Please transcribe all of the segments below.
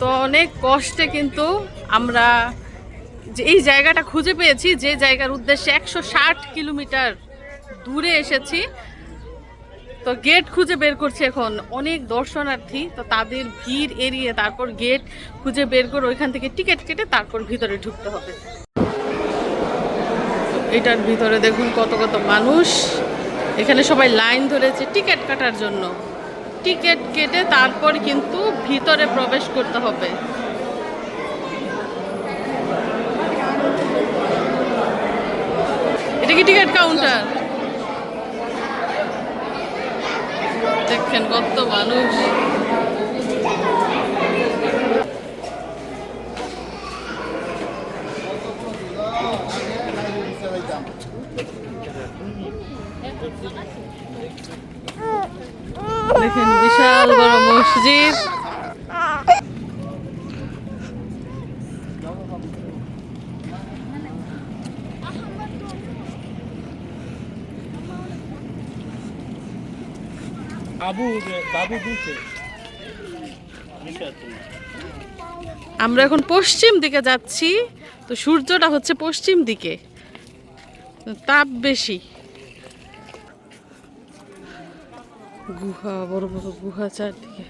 তো অনেক কষ্টে কিন্তু আমরা যে এই জায়গাটা খুঁজে পেয়েছি, যে জায়গার উদ্দেশ্যে একশো ষাট কিলোমিটার দূরে এসেছি। তো গেট খুঁজে বের করছে এখন। অনেক দর্শনার্থী, তো তাদের ভিড় এড়িয়ে তারপর গেট খুঁজে বের করে ওইখান থেকে টিকিট কেটে তারপর ভিতরে ঢুকতে হবে। এটার ভিতরে দেখুন কত কত মানুষ। এখানে সবাই লাইন ধরেছে টিকিট কাটার জন্য। টিকিট কেটে তারপর কিন্তু ভিতরে প্রবেশ করতে হবে। এটা কি টিকিট কাউন্টার? দেখছেন কত মানুষ। দেখেন বিশাল বড় মসজিদ। আমরা এখন পশ্চিম দিকে যাচ্ছি তো সূর্যটা হচ্ছে পশ্চিম দিকে। তাপ বেশি। গুহা বড় বড় গুহা চারদিকে।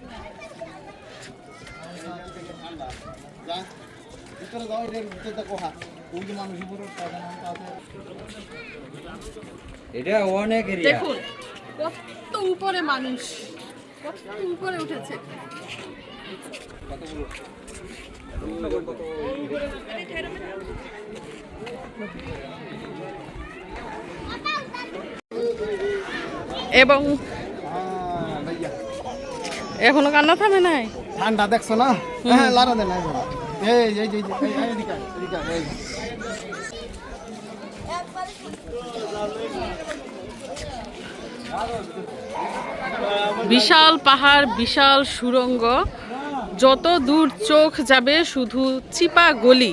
এটা অনেক এরিয়া দেখুন কত উপরে মানুষ কত উপরে উঠেছে। এবং এখনও কান্না থামে নাই? ঠান্ডা দেখছ না? হ্যাঁ লারা দেন এই বাবা। এই এই এই এই, এই, এই, এদিকে এদিকে এই। বিশাল পাহাড় বিশাল সুরঙ্গ। যত দূর চোখ যাবে শুধু চিপা গলি।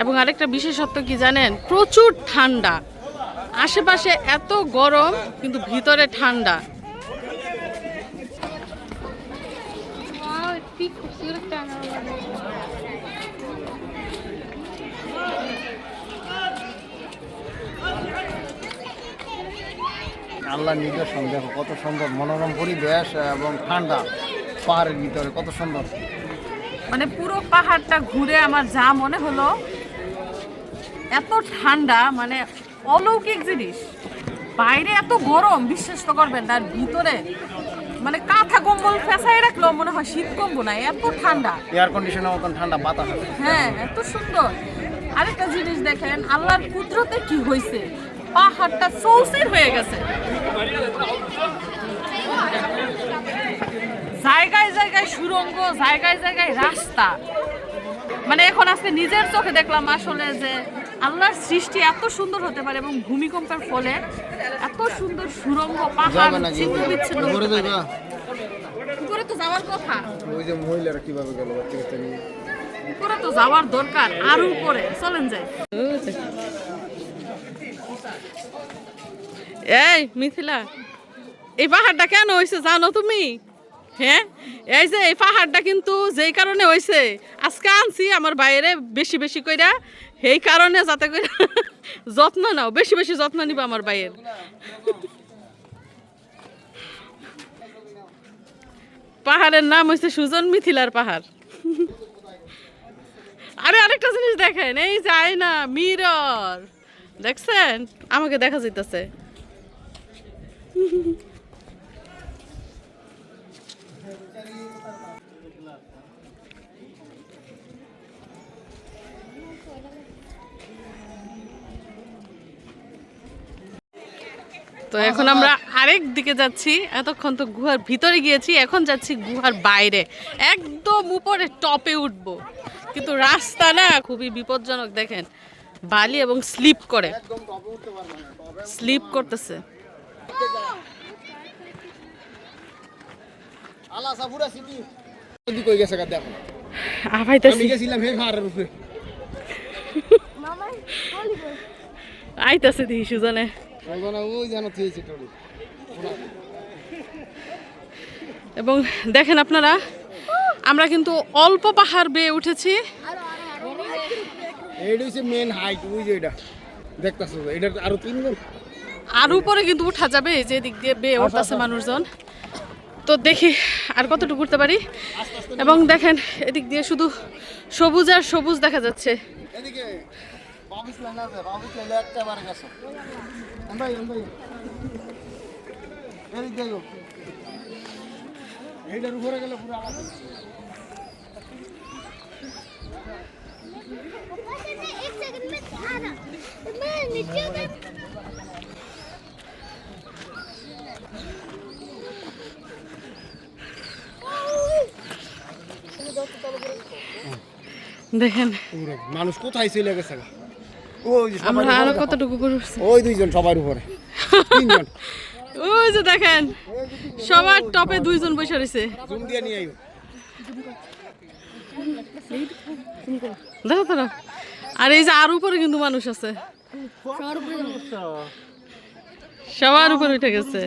এবং আরেকটা বিশেষত্ব কি জানেন? প্রচুর ঠান্ডা। আশেপাশে এত গরম কিন্তু ভিতরে ঠান্ডা। আল্লাহ নিদর্শন দেখো কত সুন্দর মনোরম পরিবেশ এবং ঠান্ডা পাহাড়ের ভিতরে, কত সুন্দর। মানে পুরো পাহাড়টা ঘুরে আমার যা মনে হলো, এত ঠান্ডা মানে অলৌকিক জিনিস। বাইরে এত গরম, বিশ্বাস তো করবেন তার ভিতরে মানে কাঁথা কম্বল ফেসাই রাখল মনে হয় শীত কমবো না এত ঠান্ডা। এয়ার কন্ডিশনের মতন ঠান্ডা বাতাস হ্যাঁ এত সুন্দর। আরেকটা জিনিস দেখেন আল্লাহর কুদরতে কি হয়েছে পাহাড়টা চৌচির হয়ে গেছে। জায়গায় জায়গায় সুরঙ্গ জায়গায় জায়গায় রাস্তা। মানে এখন আজকে নিজের চোখে দেখলাম আসলে যে আল্লাহর সৃষ্টি এত সুন্দর হতে পারে এবং ভূমিকম্পের ফলে এত সুন্দর সুরঙ্গ পাহাড় ছিন্ন বিচ্ছিন্ন উপরে হতে পারে। উপরে তো যাওয়ার কথা। ওই যে মহিলারা কীভাবে গেল বাচ্চা কাচ্চা নিয়ে? উপরে তো যাওয়ার দরকার আর উপরে। চলেন যাই। এই মিথিলা এই পাহাড়টা কেন হয়েছে জানো তুমি? হ্যাঁ? এই যে এই পাহাড়টা কিন্তু যেই কারণে হয়েছে আজকে আনছি আমার বাইরে বেশি বেশি কইরা। এই কারণে যাতে করে যত্ন নাও, বেশি বেশি যত্ন নিবা আমার বাইয়ের পাহাড়ের নাম হচ্ছে সুজন মিথিলার পাহাড়। আরে আরেকটা জিনিস দেখেন, এই যায় না মিরর। দেখছেন? আমাকে দেখা যাইতেছে। তো এখন আমরা আরেক দিকে যাচ্ছি। এতক্ষণ তো গুহার ভিতরে গিয়েছি এখন যাচ্ছি গুহার বাইরে। একদম উপরে টপে উঠব। কিন্তু রাস্তা না খুবই বিপজ্জনক দেখেন। বালি এবং স্লিপ করে। স্লিপ করতেছে। আইতাছে। দিই সুজনে। এবং দেখেন আপনারা আমরা কিন্তু অল্প পাহাড় বেয়ে উঠেছি। মেন আরও উপরে কিন্তু উঠা যাবে যে দিক দিয়ে বেয়ে উঠতেছে মানুষজন। তো দেখি আর কতটুকু উঠতে পারি। এবং দেখেন এদিক দিয়ে শুধু সবুজ আর সবুজ দেখা যাচ্ছে। ఆఫీస్ లైన్ లేదు ఆఫీస్ లైన్ లేకపోతే వరకు వస్తాం ఎంత ఎంత ఏది দেখো গেলে পুরো আলাদা দেখেন মানুষ কোথায় চলে গেছে আমরা আরও কতটুকু করে উঠছি ওই দুইজন সবার উপরে। তিনজন। ওই যে দেখেন সবার টপে দুইজন বসে রয়েছে। জুম দিয়ে নিয়ে আইও। দেখো তোরা আর এই যে আর উপরে কিন্তু মানুষ আছে। সবার উপরে উঠে গেছে।